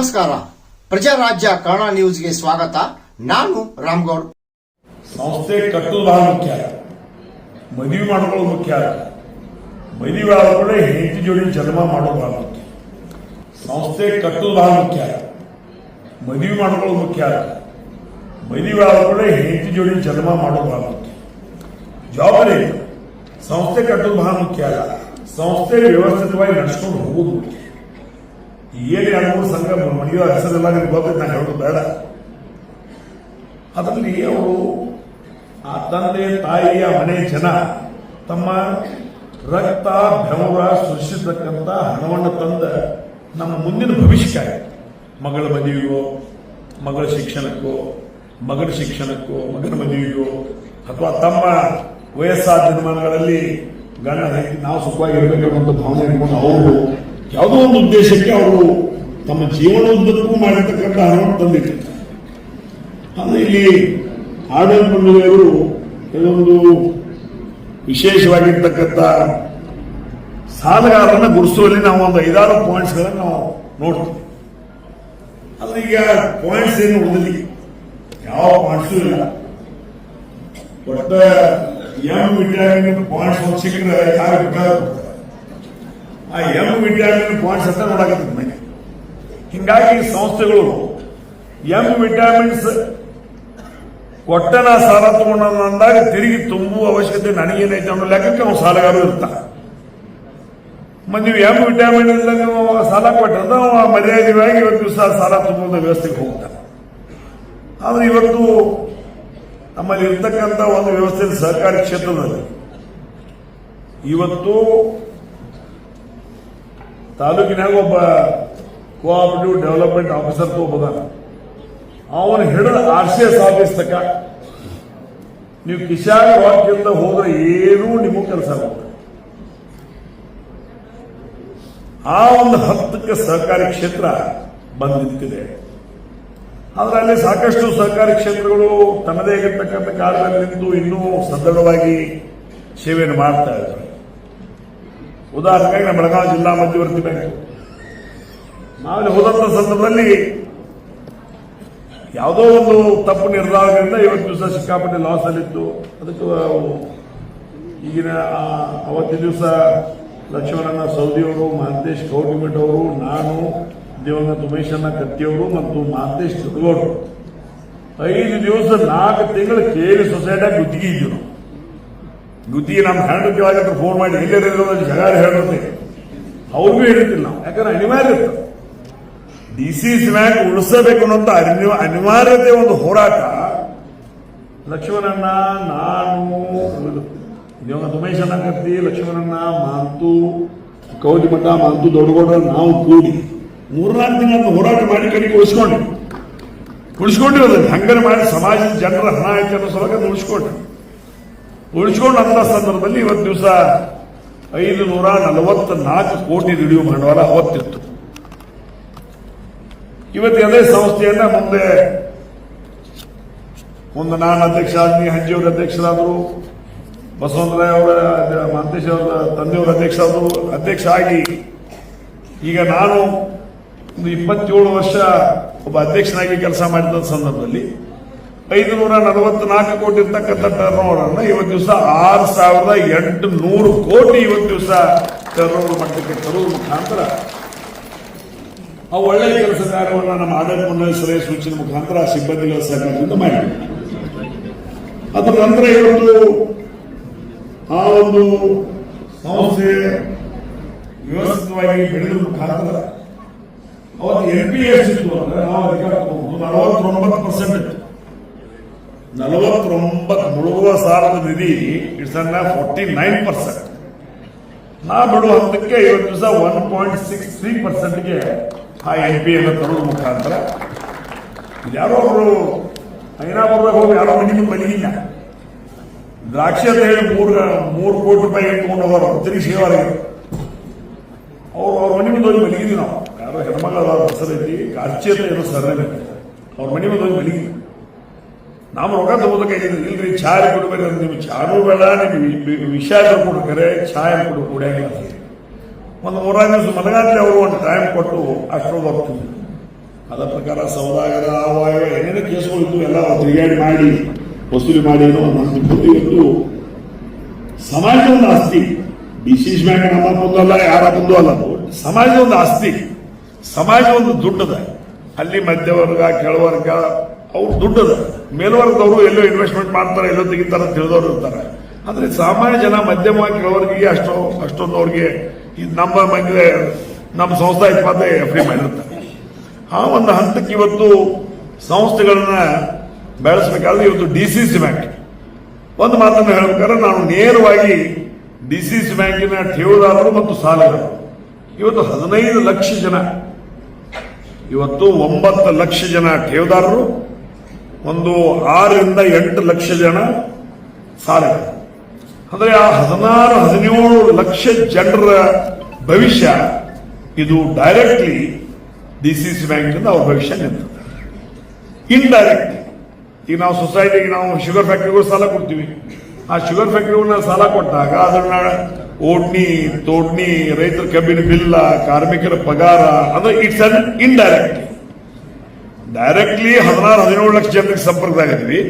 ನಮಸ್ಕಾರ. ಪ್ರಜಾರಾಜ್ಯ ಕನ್ನಡ ನ್ಯೂಸ್ಗೆ ಸ್ವಾಗತ. ನಾನು ರಾಮ್ಗೌಡ್. ಸಂಸ್ಥೆ ಕಟ್ಟುದು ಬಹಳ ಮುಖ್ಯ ಮದುವೆ ಮಾಡ್ಕೊಳ್ಳೋದು ಮುಖ್ಯ ಅಲ್ಲ ಮದುವೆ ಆದ್ಮೇಲೆ ಹೆಂಡತಿ ಜೋಡಿ ಜನ್ಮ ಮಾಡೋದು ಬಹಳ ಮುಖ್ಯ ಸಂಸ್ಥೆ ಕಟ್ಟುದು ಬಹಳ ಮುಖ್ಯ ಮದುವೆ ಮಾಡ್ಕೊಳ್ಳೋದು ಮುಖ್ಯ ಅಲ್ಲ ಮದುವೆ ಆದ್ಮೇಲೆ ಹೆಂಡತಿ ಜೋಡಿ ಜನ್ಮ ಮಾಡೋದು ಬಹಳ ಮುಖ್ಯ ಜವಾಬ್ದಾರಿ ಇದೆ. ಸಂಸ್ಥೆ ಕಟ್ಟುದು ಬಹಳ ಮುಖ್ಯ ಅಲ್ಲ ಸಂಸ್ಥೆ ವ್ಯವಸ್ಥಿತವಾಗಿ ನಡೆಸ್ಕೊಂಡು ಹೋಗೋದು ಮುಖ್ಯ ಏನು ಎರಡು ಮೂರು ಸಂಘ ಮನೆಯೋ ಹೆಸರೆಲ್ಲ ನಿಮ್ಗೆ ಗೊತ್ತೈತೆ ನಾನು ಹೇಳೋದು ಬೇಡ. ಅದರಲ್ಲಿ ಅವರು ಆ ತಂದೆ, ತಾಯಿಯ ಮನೆ ಜನ ತಮ್ಮ ರಕ್ತ, ಬೆವರ ಸೃಷ್ಟಿಸತಕ್ಕಂಥ ಹಣವನ್ನು ತಂದ ನಮ್ಮ ಮುಂದಿನ ಭವಿಷ್ಯಕ್ಕಾಗಿ ಮಗಳ ಮದುವೆಗೋ ಮಗಳ ಶಿಕ್ಷಣಕ್ಕೋ ಮಗಳ ಶಿಕ್ಷಣಕ್ಕೋ, ಮಗನ ಮದುವೆಗೋ ಅಥವಾ ತಮ್ಮ ವಯಸ್ಸಾದ ದಿನಮಾನಗಳಲ್ಲಿ ಗಂಡ ನಾವು ಸುಖವಾಗಿರ್ಬೇಕನ್ನೋ ಭಾವನೆ ಇಟ್ಕೊಂಡು ಅವರು ಯಾವುದೋ ಒಂದು ಉದ್ದೇಶಕ್ಕೆ ಅವರು ತಮ್ಮ ಜೀವನೋದ್ದಕ್ಕೂ ಮಾಡಿರ್ತಕ್ಕಂಥ ಹಣವನ್ನು ತಂದಿಟ್ಟಿರ್ತಾರೆ ಆದರೆ ಇಲ್ಲಿ ಆಡಳಿತ ಮಂಡಳಿಯವರು ಕೆಲವೊಂದು ವಿಶೇಷವಾಗಿರ್ತಕ್ಕಂಥ ಸಾಲಗಾರರನ್ನ ಗುರುಸುವಲ್ಲಿ ನಾವು ಒಂದು ಐದಾರು ಪಾಯಿಂಟ್ಸ್ಗಳನ್ನು ನಾವು ನೋಡ್ತೀವಿ. ಆದ್ರೆ ಈಗ ಪಾಯಿಂಟ್ಸ್ ಏನು ಉಳಿದಿಲ್ಲ ಯಾವ ಪಾಯಿಂಟ್ಸು ಇಲ್ಲ. ಒಟ್ಟ ಎಂ ವಿಟಾಮಿನ್ ಪಾಯಿಂಟ್ಸ್ ಸಿಕ್ಕರೆ ಯಾರು ಬೇಕಾದ್ರೆ ಆ ಎಂ ವಿಟಾಮಿನ್ ಪಾಯಿಂಟ್ಸ್ ಅಂತ ನೋಡಕತ್ತಿದ್ ಮನೆ. ಹಿಂಗಾಗಿ ಸಂಸ್ಥೆಗಳು ಎಂ ವಿಟಾಮಿನ್ಸ್ ಕೊಟ್ಟನ ಸಾಲ ತಗೊಂಡ ಅಂದಾಗ ತಿರುಗಿ ತುಂಬುವ ಅವಶ್ಯಕತೆ ನನಗೇನೈತೆ ಅನ್ನೋ ಲೆಕ್ಕಕ್ಕೆ ಅವ್ನು ಸಾಲಗಾರ ಇರ್ತಾನೆ ಮತ್ತೆ ನೀವು ಎಂ ವಿಟಾಮಿನ್ ಇಲ್ಲ ನೀವು ಸಾಲ ಕೊಟ್ಟರೆ ಅವ ಮರ್ಯಾದೆಯಾಗಿ ಇವತ್ತು ದಿವಸ ಸಾಲ ತುಂಬುವ ವ್ಯವಸ್ಥೆಗೆ ಹೋಗ್ತಾನೆ. ಆದರೆ ಇವತ್ತು ನಮ್ಮಲ್ಲಿ ಇರ್ತಕ್ಕಂಥ ಒಂದು ವ್ಯವಸ್ಥೆ ಸಹಕಾರಿ ಕ್ಷೇತ್ರದಲ್ಲಿ ಇವತ್ತು ತಾಲೂಕಿನಾಗ ಒಬ್ಬ ಕೋಆಪರೇಟಿವ್ ಡೆವಲಪ್ಮೆಂಟ್ ಆಫೀಸರ್ ತಗೋಬೋದಾನ. ಅವನು ಹಿಡಿದ ಆರ್ ಸಿ ಎಸ್ ಆಫೀಸ್ ತಕ ನೀವು ಕಿಶಾನ್ ವಾಕ್ಯದಿಂದ ಹೋದ್ರೆ ಏನೂ ನಿಮಗೂ ಕೆಲಸ ಆ ಒಂದು ಹತ್ತಕ್ಕೆ ಸಹಕಾರಿ ಕ್ಷೇತ್ರ ಬಂದು ನಿಂತಿದೆ ಆದ್ರೆ ಅಲ್ಲಿ ಸಾಕಷ್ಟು ಸಹಕಾರಿ ಕ್ಷೇತ್ರಗಳು ತನ್ನದೇ ಆಗಿರ್ತಕ್ಕಂಥ ಕಾಲದಲ್ಲಿ ನಿಂತು ಇನ್ನೂ ಸದೃಢವಾಗಿ ಸೇವೆಯನ್ನು ಮಾಡ್ತಾ ಇದ್ದಾರೆ. ಉದಾಹರಣೆಗೆ ನಮ್ಮ ಬೆಳಗಾವಿ ಜಿಲ್ಲಾ ಮಧ್ಯವರ್ತಿ ಬ್ಯಾಂಕ್. ನಾವಲ್ಲಿ ಹೋದಂತ ಸಂದರ್ಭದಲ್ಲಿ ಯಾವುದೋ ಒಂದು ತಪ್ಪು ನಿರ್ಧಾರದಿಂದ ಇವತ್ತು ದಿವಸ ಸಿಕ್ಕಾಪಟ್ಟೆ ಲಾಸ್ ಅಲ್ಲಿತ್ತು. ಅದಕ್ಕೆ ಈಗಿನ ಅವತ್ತಿನ ದಿವಸ ಲಕ್ಷ್ಮಣನ ಸೌದಿಯವರು ಮಹಂತೇಶ್ ಗೌರ್ಮೆಂಟ್ ಅವರು, ನಾನು ದಿವಂಗತ ಉಮೇಶಣ್ಣ ಕತ್ತಿಯವರು ಮತ್ತು ಮಹಂತೇಶ್ ತುಡುಗೌಡರು ಐದು ದಿವಸ ನಾಲ್ಕು ತಿಂಗಳು ಕೇಳಿ ಸೊಸೈಟಿಯಾಗಿ ಗುತ್ತಿಗೆ ಇದ್ದೀವಿ ನಾವು. ಗುತ್ತಿಗೆ ನಮ್ಮ ಹ್ಯಾಂಡ್ ಕೆಳಗತ್ರ ಫೋನ್ ಮಾಡಿ ಎಲ್ಲರಿರೋ ಜಗಾರ ಹೇಳುತ್ತೆ ಅವ್ರಿಗೂ ಹೇಳಿರ್ತಿಲ್ಲ ನಾವು. ಯಾಕಂದ್ರೆ ಅನಿವಾರ್ಯ ಇತ್ತು. ಡಿ ಸಿ ಬ್ಯಾಂಕ್ ಉಳಿಸಬೇಕು ಅನ್ನೋಂಥ ಅನಿವ- ಅನಿವಾರ್ಯತೆ ಒಂದು ಹೋರಾಟ. ಲಕ್ಷ್ಮಣಣ್ಣ, ನಾನು ದಿವಂಗತ ಅಣ್ಣ ಕತ್ತಿ, ಲಕ್ಷ್ಮಣಣ್ಣ, ಮಾಂತು ಕೌದಿಮಠ ಮಾಂತು, ದೊಡ್ಡಗೌಡ, ನಾವು ಕೂಡಿ ಮೂರ್ನಾಲ್ಕು ತಿಂಗಳ ಹೋರಾಟ ಮಾಡಿ ಕಡೆಗೆ ಉಳಿಸ್ಕೊಂಡ್ವಿ. ಉಳಿಸ್ಕೊಂಡಿರೋದು ಹಂಗನ ಮಾಡಿ ಸಮಾಜದ ಜನರ ಹಣ ಆಯ್ತು ಅನ್ನೋ ಸಲಕ ಉಳಿಸ್ಕೊಂಡಂತ ಸಂದರ್ಭದಲ್ಲಿ ಇವತ್ತು ದಿವಸ ಐದು ನೂರ ನಲವತ್ತ ನಾಲ್ಕು ಕೋಟಿ ದುಡಿಯುವ ಬಂಡವಾಳ ಅವತ್ತಿತ್ತು. ಇವತ್ತು ಅದೇ ಸಂಸ್ಥೆಯನ್ನ ಮುಂದೆ ಒಂದು ನಾನು ಅಧ್ಯಕ್ಷ ಆದ್ಮಿ ಹಂಜಿಯವರ ಅಧ್ಯಕ್ಷರಾದರು ಬಸವಂತರಾಯ್ ಅವರ ಮಹಂತೇಶ್ ಅವರ ತಂದೆಯವರ ಅಧ್ಯಕ್ಷರಾದರು, ಅಧ್ಯಕ್ಷ ಆಗಿ ಈಗ ನಾನು ಒಂದು ಇಪ್ಪತ್ತೇಳು ವರ್ಷ ಒಬ್ಬ ಅಧ್ಯಕ್ಷನಾಗಿ ಕೆಲಸ ಮಾಡಿದ ಸಂದರ್ಭದಲ್ಲಿ ಐದು ನೂರ ನಲವತ್ನಾಲ್ಕು ಕೋಟಿ ಇರ್ತಕ್ಕಂಥ ಟರ್ನ್ ಓವರ್ ಇವತ್ತು ದಿವಸ ಆರು ಸಾವಿರದ ಎಂಟು ನೂರು ಕೋಟಿ ಇವತ್ತು ದಿವಸ ಟರ್ನ್ ಓವರ್ ಮಟ್ಟಕ್ಕೆ ತರುವ ಮುಖಾಂತರ ಆ ಒಳ್ಳೆಯ ಕೆಲಸ ಕಾರ್ಯವನ್ನು ನಮ್ಮ ಆಡಳಿತ ಮಂಡಳಿ ಸಲಹೆ ಸೂಚನೆ ಮುಖಾಂತರ ಸಿಬ್ಬಂದಿಗಳ ಸಹಕಾರದಿಂದ ಮಾಡಿ ಅದರ ನಂತರ ಇವತ್ತು ಆ ಒಂದು ಸಂಸ್ಥೆ ವ್ಯವಸ್ಥಿತವಾಗಿ ಬೆಳೆದ ಮುಖಾಂತರ ಅವತ್ತು ಎನ್ ಪಿ ಎಸ್ ಇತ್ತು ಅಂದ್ರೆ ನಾವು ಅಧಿಕಾರ ನಲವತ್ತೊಂಬತ್ತು ಪರ್ಸೆಂಟ್ ನಲವತ್ತೊಂಬತ್ತು ಮುಳುಗುವ ಸಾಲದ ನಿಧಿ it's and forty nine percent. ನಾ ಬಿಡುವ ಹಂತಕ್ಕೆ ಇವತ್ತು ದಿವಸ ಒನ್ ಪಾಯಿಂಟ್ ಸಿಕ್ಸ್ ತ್ರೀ ಪರ್ಸೆಂಟ್ಗೆ ಆ ಎನ್ ಪಿ ಅನ್ನು ತರೋದ್ರ ಮುಖಾಂತರ. ಯಾರೋ ಅವರು ಬರ್ಬೇಕು ಹೋಗಿ ಯಾರೋ ಮನೆ ಮಲಗಿಲ್ಲ ದ್ರಾಕ್ಷಿ ಅಂತ ಹೇಳಿ ಮೂರು ಮೂರು ಕೋಟಿ ರೂಪಾಯಿ ಇಟ್ಕೊಂಡು ಹೋಗೋರು ತಿರುಗಿ ಸೇವಾರಿಗೆ. ಅವ್ರು ಅವ್ರ ಮನೆ ಮುಂದೆ ಹೋಗಿ ಮಲಗಿದ್ವಿ ನಾವು. ಯಾರೋ ಹೆಣ್ಮಗಳ ಹೆಸರೈತಿ ಅರ್ಚಿ ಅಂತ ಏನೋ ಸರ್ ಅವ್ರ ಮನೆ ಮುಂದೆ ಹೋಗಿ ಮಲಗಿದ್ವಿ. ನಾವು ರೊಕ್ಕ ತಗೋದಕ್ಕಾಗಿದ್ದು ಇಲ್ರಿ, ಚಾಯ್ ಅಂದ್ರೆ ನೀವು ಚಾನು ಬೇಡ, ನಿಮ್ಗೆ ವಿಷ ಕೊಡ್ಬೇಕಾರೆ ಚಾಯ್ ಕೊಡು ಕೂಡ ಒಂದು ಮೂರಾರು ದಿವಸ ಮನಗಾತ್ರಿ ಅವರು ಒಂದು ಟೈಮ್ ಕೊಟ್ಟು ಅಷ್ಟು ಬರ್ತೀವಿ ಅದರ ಪ್ರಕಾರ ಸೌದಾಗರ ಆವಾಗ ಏನೇನೋ ಕೇಸುಗಳು ಇದ್ದು ಎಲ್ಲ ತಿರುಗಾಡಿ ಮಾಡಿ, ವಸೂಲಿ ಮಾಡಿ ಏನೋ ಒಂದು ಬುದ್ಧಿ ಇದ್ದು ಸಮಾಜದ ಒಂದು ಆಸ್ತಿ. ಡಿಸಿಸ್ ಬ್ಯಾಂಕ್ ನಮ್ಮ ಮುಂದಲ್ಲ ಯಾರ ಮುಂದೂ ಅಲ್ಲ. ಸಮಾಜ ಒಂದು ಆಸ್ತಿ. ಸಮಾಜ ಒಂದು ದುಡ್ಡದ. ಅಲ್ಲಿ ಮಧ್ಯವರ್ಗ, ಕೆಳವರ್ಗ, ಅವ್ರು ದುಡ್ಡದ. ಮೇಲ್ವರ್ಗದವರು ಎಲ್ಲೋ ಇನ್ವೆಸ್ಟ್ಮೆಂಟ್ ಮಾಡ್ತಾರೆ, ಎಲ್ಲೋ ತೆಗಿತಾರೆ ಅಂತ ತಿಳಿದವರು ಇರ್ತಾರೆ. ಆದ್ರೆ ಸಾಮಾನ್ಯ ಜನ ಮಧ್ಯಮ ಕೆಲವರಿಗೆ ಅಷ್ಟು, ಅಷ್ಟೊಂದು ಅವ್ರಿಗೆ ನಮ್ಮ ಮಗ್ರೆ ನಮ್ಮ ಸಂಸ್ಥೆ ಇಪ್ಪತ್ತೆ ಎಫ್ ಡಿ ಮಾಡಿರುತ್ತೆ. ಆ ಒಂದು ಹಂತಕ್ಕೆ ಇವತ್ತು ಸಂಸ್ಥೆಗಳನ್ನ ಬೆಳೆಸಬೇಕಾದ್ರೆ ಇವತ್ತು ಡಿ ಸಿ ಸಿ ಬ್ಯಾಂಕ್ ಒಂದು ಮಾತನ್ನು ಹೇಳ್ಬೇಕಾದ್ರೆ ನಾನು ನೇರವಾಗಿ ಡಿ ಸಿ ಸಿ ಬ್ಯಾಂಕಿನ ಠೇವದಾರರು ಮತ್ತು ಸಾಲಗಾರರು. ಇವತ್ತು ಹದಿನೈದು ಲಕ್ಷ ಜನ, ಇವತ್ತು ಒಂಬತ್ತು ಲಕ್ಷ ಜನ ಠೇವದಾರರು ಒಂದು ಆರರಿಂದ ಎಂಟು ಲಕ್ಷ ಜನ ಸಾಲಗಾರರು ಅಂದ್ರೆ ಆ ಹದಿನಾರು, ಹದಿನೇಳು ಲಕ್ಷ ಜನರ ಭವಿಷ್ಯ, ಇದು ಡೈರೆಕ್ಟ್ಲಿ ಡಿ ಸಿ ಸಿ ಬ್ಯಾಂಕಿಂದ ಅವ್ರ ಭವಿಷ್ಯ ನಿಂತದೆ ಇಂಡೈರೆಕ್ಟ್ಲಿ ಈಗ ನಾವು ಸೊಸೈಟಿಗೆ ನಾವು ಶುಗರ್ ಫ್ಯಾಕ್ಟ್ರಿಗೂ ಸಾಲ ಕೊಡ್ತೀವಿ. ಆ ಶುಗರ್ ಫ್ಯಾಕ್ಟ್ರಿಗಳನ್ನ ಸಾಲ ಕೊಟ್ಟಾಗ ಅದನ್ನ ಓಡ್ನಿ, ತೋಡ್ನಿ, ರೈತರ ಕಬ್ಬಿನ ಬಿಲ್ಲ, ಕಾರ್ಮಿಕರ ಪಗಾರ, ಅಂದ್ರೆ ಇಟ್ಸ್ ಅನ್ ಇಂಡೈರೆಕ್ಟ್ ಡೈರೆಕ್ಟ್ಲಿ ಹದಿನಾರು, ಹದಿನೇಳು ಲಕ್ಷ ಜನರಿಗೆ ಸಂಪರ್ಕದಾಗಿದ್ವಿ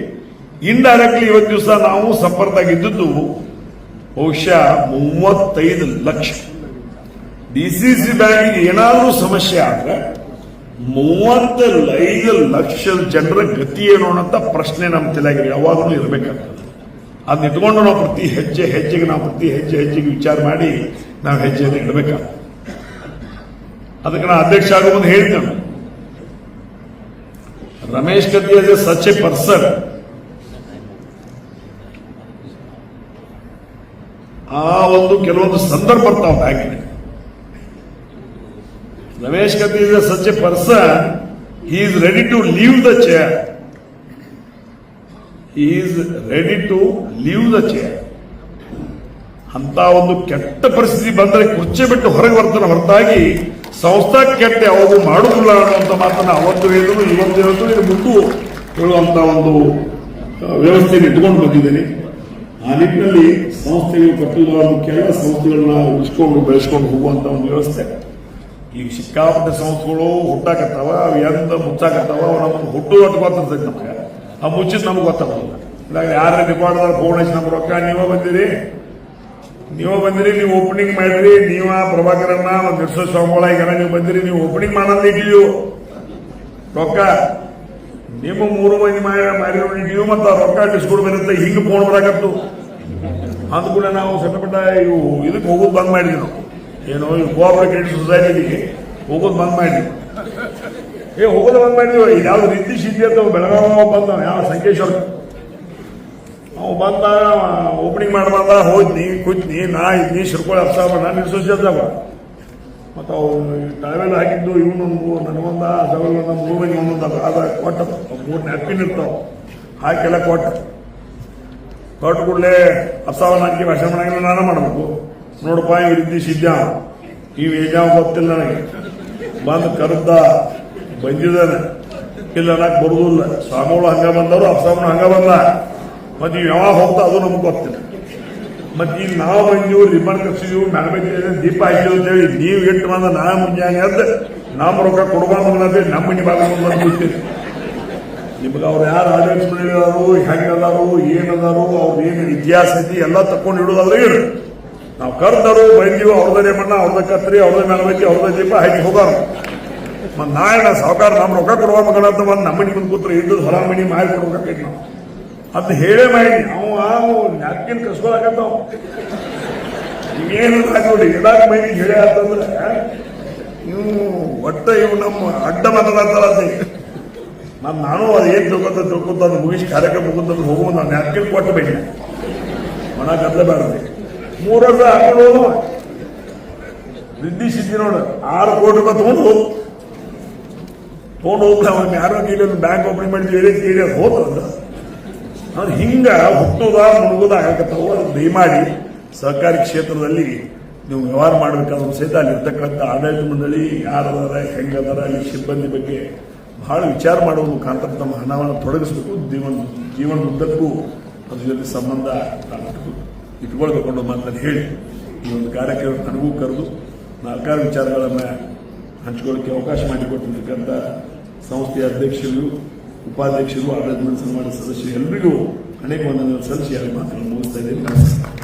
ಇಂಡೈರೆಕ್ಟ್ಲಿ ಇವತ್ತು ದಿವಸ ನಾವು ಸಂಪರ್ಕದಾಗಿದ್ದದ್ದು ಬಹುಶಃ ಮೂವತ್ತೈದು lakh. D C C bank ಏನಾದರೂ ಸಮಸ್ಯೆ ಆದ್ರೆ ಮೂವತ್ತೈದು ಲಕ್ಷ ಜನರ ಗತಿ ಏನು ಅನ್ನೋಂಥ ಪ್ರಶ್ನೆ ನಮ್ಮ ತಲೆಗೆ ಯಾವಾಗಲೂ ಇರಬೇಕಾಗ್ತದೆ. ಅದನ್ನ ಇಟ್ಕೊಂಡು ನಾವು ಪ್ರತಿ ಹೆಜ್ಜೆ ಹೆಜ್ಜೆಗೆ ನಾವು ಪ್ರತಿ ಹೆಜ್ಜೆ ಹೆಜ್ಜೆಗೆ ವಿಚಾರ ಮಾಡಿ ನಾವು ಹೆಜ್ಜೆಯನ್ನು ಇಡಬೇಕಾಗ್ತದೆ. ಅದಕ್ಕೆ ನಾನು ಅಧ್ಯಕ್ಷ ಆಗೋ ಮುಂದೆ ಹೇಳ್ತೇನೆ Ramesh Katti is a such a person ಆ ಒಂದು ಕೆಲವೊಂದು ಸಂದರ್ಭ ಬರ್ತಾವ ಬ್ಯಾಂಕಿನ Ramesh Katti is such a person he is ready to leave the chair he is ready to leave the chair ಅಂತ ಒಂದು ಕೆಟ್ಟ ಪರಿಸ್ಥಿತಿ ಬಂದರೆ ಕುರ್ಚಿ ಬಿಟ್ಟು ಹೊರಗೆ ಬರ್ತಾನೆ ಹೊರತಾಗಿ ಸಂಸ್ಥಾ ಕೆಟ್ಟ ಯಾವಾಗೂ ಮಾಡುವುದಿಲ್ಲ ಅನ್ನುವಂಥ ಮಾತನ್ನ ಅವತ್ತು ಹೇಳಿದ್ರು, ಇವತ್ತು ಹೇಳಿದ್ರು ಇದು ಮುಂದೆ ಹೇಳುವಂತ ಒಂದು ವ್ಯವಸ್ಥೆಯನ್ನು ಇಟ್ಕೊಂಡು ಬಂದಿದ್ದೇನೆ. ಆ ನಿಟ್ಟಿನಲ್ಲಿ ಸಂಸ್ಥೆಗಳು ಕಟ್ಟುವ ಮುಖ್ಯ ಸಂಸ್ಥೆಗಳನ್ನ ಉಳಿಸ್ಕೊಂಡು ಬೆಳೆಸ್ಕೊಂಡು ಹೋಗುವಂತ ಒಂದು ವ್ಯವಸ್ಥೆ. ಈಗ ಸಿಕ್ಕಾಪಟ್ಟೆ ಸಂಸ್ಥೆಗಳು ಹುಟ್ಟಾಕತ್ತಾವ, ಅವು ಎಂದ ಮುಚ್ಚಾಕತ್ತಾವ, ಅವು ನಮಗೆ ಹುಟ್ಟು ಒಟ್ಟು ಗೊತ್ತಿರ್ತೈತೆ ನಮಗೆ. ಆ ಮುಚ್ಚಿದ್ ನಮ್ಗೆ ಗೊತ್ತಾಗೋದಿಲ್ಲ. ಯಾರ ಡಿಪಾರ್ಟ್ಮೆಂಟ್ ಫೋನ್ ಹಚ್ಚಿ ನಮ್ಮ ರೊಕ್ಕ ನೀವೇ ಬಂದಿರಿ? ನೀವು ಬಂದಿರಿ, ನೀವು ಓಪನಿಂಗ್ ಮಾಡಿರಿ, ನೀವ ಪ್ರಭಾಕರನ್ನ ಒಂದು ದಿವಸ ಸ್ವಾಮಿಗಳ ಈಗ ನೀವು ಬಂದಿರಿ, ನೀವು ಓಪನಿಂಗ್ ಮಾಡೋದು ಇಟ್ಟಿದ್ದೀವಿ ರೊಕ್ಕ ನಿಮ್ಮ ಮೂರು ಮಂದಿ ಮಾರಿ ಮಾರಿ ನೀವು ಮತ್ತು ರೊಕ್ಕ ಡಿಸ್ಕೌಂಟ್ ಬರುತ್ತೆ, ಹಿಂಗೆ ಫೋನ್ ಬರಾಕತ್ತು. ಅಂದ ಕೂಡ ನಾವು ಸಣ್ಣಪಟ್ಟ ಇವು ಇದಕ್ಕೆ ಹೋಗೋದು ಬಂದ್ ಮಾಡಿದ್ವಿ ನಾವು. ಏನು ಕೋಆಪರೇಟಿವ್ ಸೊಸೈಟಿಗೆ ಹೋಗೋದು ಬಂದ್ ಮಾಡಿದ್ವಿ. ಏ, ಹೋಗೋದು ಬಂದ್ ಮಾಡಿದ್ವಿ. ಯಾವ್ದು ರೀತಿ ಸಿದ್ಧಿ ಅಂತ ಬೆಳಗಾವ ಬಂದ ಯಾವ ಸಂಕೇಶ್ವರ? ಅವ್ ಬಂದ ಓಪನಿಂಗ್ ಮಾಡಿ ಬಂದ, ಹೋದ್ನಿ, ಕೂತ್ನಿ ನಾ ಇದ್ನಿ ಶಿರ್ಕೊಳ್ಳಿ ಅಪ್ಸಾಬ ನಾನು ನಿರ್ಸೋಜವ ಮತ್ತು ಅವು ಟವೆಲ್ ಹಾಕಿದ್ದು ಇವನೊಂದು ನನಗೊಂದ ಟವೆಲ್ ಒಂದು ಮೂರು ಮಂದಿ ಒಂದೊಂದು ಅದ ಕೊಟ್ಟ. ಮೂರು ನೆಪ್ಪಿನ ಇರ್ತಾವ. ಹಾಕೆಲ್ಲ ಕೊಟ್ಟ. ಕೊಟ್ಟ ಕೂಡಲೇ ಅಪ್ಸಾವ ಹಾಕಿ ಭಾಷಣ ಮಾಡಂಗಿಲ್ಲ, ನಾನು ಮಾಡಬೇಕು. ನೋಡಪ್ಪ, ಈ ರೀತಿ ಸಿದ್ಧ. ಇವ್ ಏಜಾವ ಗೊತ್ತಿಲ್ಲ ನನಗೆ. ಬಂದು ಕರೆದ, ಬಂದಿದ್ದಾನೆ. ಇಲ್ಲ ನಾಕ್ ಬರುದಿಲ್ಲ. ಸ್ವಾಮಿಗಳು ಹಂಗ ಬಂದವರು ಅಪ್ಸಾಮನ ಹಂಗ ಬಂದ. ಮತ್ತೆ ನೀವು ಯಾವಾಗ ಹೋಗ್ತಾ ಅದು ನಮ್ಗೆ ಗೊತ್ತಿಲ್ಲ. ಮತ್ತೆ ಈಗ ನಾವು ಬಂದೀವಿ ರಿಬ್ಬನ್ ಕಪ್ಸಿದೀವಿ ಮ್ಯಾಡಮೇಲೆ ದೀಪ ಹಾಕಿದ್ವಿ ಅಂತ ಹೇಳಿ ನೀವು ಇಟ್ಟು ಬಂದ ನಾ ಮುಂಜಾನೆ ಅಂತ ನಮ್ಮ ರೊಕ್ಕ ಕೊಡ್ಬಾರ್ದು ನಮ್ಮ ಮನೆ ಬಾಗಿಲು ಬಂದು ನಿಮ್ಗೆ ಅವ್ರು ಯಾರು ಆಡಳಿತ ಮಾಡಿದಾರು ಹೆಂಗದಾರು, ಏನದಾರು, ಅವ್ರ ಏನು ಇತಿಹಾಸ ಐತಿ ಎಲ್ಲ ತಕೊಂಡು ಇಡೋದಾದ್ರೆ ಹೇಳಿ ನಾವು ಕರ್ದರು ಬಂದೀವಿ ಅವ್ರದೇ ಮಣ್ಣ, ಅವ್ರದೇ ಕತ್ರಿ, ಅವ್ರದೇ ಮೆಳವೈತಿ ಅವ್ರದೇ ದೀಪ ಹಾಕಿ ಹೋಗಾರ. ಮತ್ತೆ ನಾಳೆ ಸಾವುಕಾರ ನಮ್ಮ ರೊಕ್ಕ ಕೊಡುವ ಮಗನ ಅಂತ ಬಂದು ನಮ್ಮ ಮನೆ ಬಂದು ಕೂತ್ರೆ ಇದ್ದು ಹೊರ ಮನೆ ಮಾಡಿ ಕೊಡ್ಬೇಕಾಗಿ ನಾವು ಅದ್ ಹೇಳೇ ಮಾಡಿ. ಅವ ನ್ಯಾಪ್ಕಿನ್ ಕಸ್ಕೊಳಕತ್ತಾವ ಏನು ನೋಡಿ ಇಡಾಕ ಮೈಗೆ ಹೇಳಿ ಅಂತಂದ್ರೆ ಇವು ಒಟ್ಟ ಇವು ನಮ್ಮ ಅಡ್ಡ ಮಾತಾಡ್ತಾರ ಅಂತ ನಾನು ನಾನು ಅದು ಏನ್ ತಿಳ್ಕೊತ ತಿಳ್ಕೊತ ಅದು ಮುಗಿಸಿ ಕಾರ್ಯಕ್ರಮ ಮುಗಿದ ಹೋಗುವ ನಾನು ನ್ಯಾಪ್ಕಿನ್ ಕೊಟ್ಟು ಬೇಡಿ ಮನ ಕದ್ಲೆ ಬೇಡ ಮೂರು ವರ್ಷ ಹಾಕೊಂಡು ಹೋದವ ರಿದ್ದಿ ಸಿದ್ದಿ ನೋಡು, ಆರು ಕೋಟಿ ರೂಪಾಯಿ ತಗೊಂಡು ಹೋಗು. ತಗೊಂಡು ಹೋಗ್ಬಿಡ, ಅವನ್ ಯಾರೋ ಕೇಳಿ ಬ್ಯಾಂಕ್ ಓಪನಿಂಗ್ ಮಾಡಿದ್ವಿ ಹೇಳಿ ಕೀಳಿ ಅದು. ಹೋತು ಅದು ಅವ್ರು ಹಿಂಗ ಹುಟ್ಟುದ, ಮುಳುಗುದ ಆಗತ್ತವ ಅದಕ್ಕೆ ದಯಮಾಡಿ ಸಹಕಾರಿ ಕ್ಷೇತ್ರದಲ್ಲಿ ನೀವು ವ್ಯವಹಾರ ಮಾಡಬೇಕಾದ್ರೂ ಸಹಿತ ಅಲ್ಲಿ ಇರ್ತಕ್ಕಂಥ ಆಡಳಿತ ಮಂಡಳಿ ಯಾರದಾರ ಹೆಂಗದಾರ ಅಲ್ಲಿ ಸಿಬ್ಬಂದಿ ಬಗ್ಗೆ ಬಹಳ ವಿಚಾರ ಮಾಡುವ ಮುಖಾಂತರ ತಮ್ಮ ಹಣವನ್ನು ತೊಡಗಿಸ್ಬೇಕು. ಜೀವನ ಜೀವನ ಉದ್ದಕ್ಕೂ ಅದ್ರ ಜೊತೆ ಸಂಬಂಧ ಇಟ್ಕೊಳ್ಬೇಕು ಮಾತನ್ನು ಹೇಳಿ ಈ ಒಂದು ಕಾರ್ಯಕ್ರಮ ನನಗೂ ಕರೆದು ನಾಲ್ಕಾರು ವಿಚಾರಗಳನ್ನು ಹಂಚಿಕೊಳ್ಳಕ್ಕೆ ಅವಕಾಶ ಮಾಡಿಕೊಟ್ಟಿರ್ತಕ್ಕಂಥ ಸಂಸ್ಥೆಯ ಅಧ್ಯಕ್ಷರು ಉಪಾಧ್ಯಕ್ಷರು ಆಡಳಿತ ಮಂಡಳಿ ಸದಸ್ಯರು ಎಲ್ಲರಿಗೂ ಅನೇಕ ವಂದನೆಗಳನ್ನು ಸಲ್ಲಿಸಿ ಎರಡು ಮಾತುಗಳನ್ನು ಮುಗಿಸ್ತಾ ಇದ್ದೇನೆ.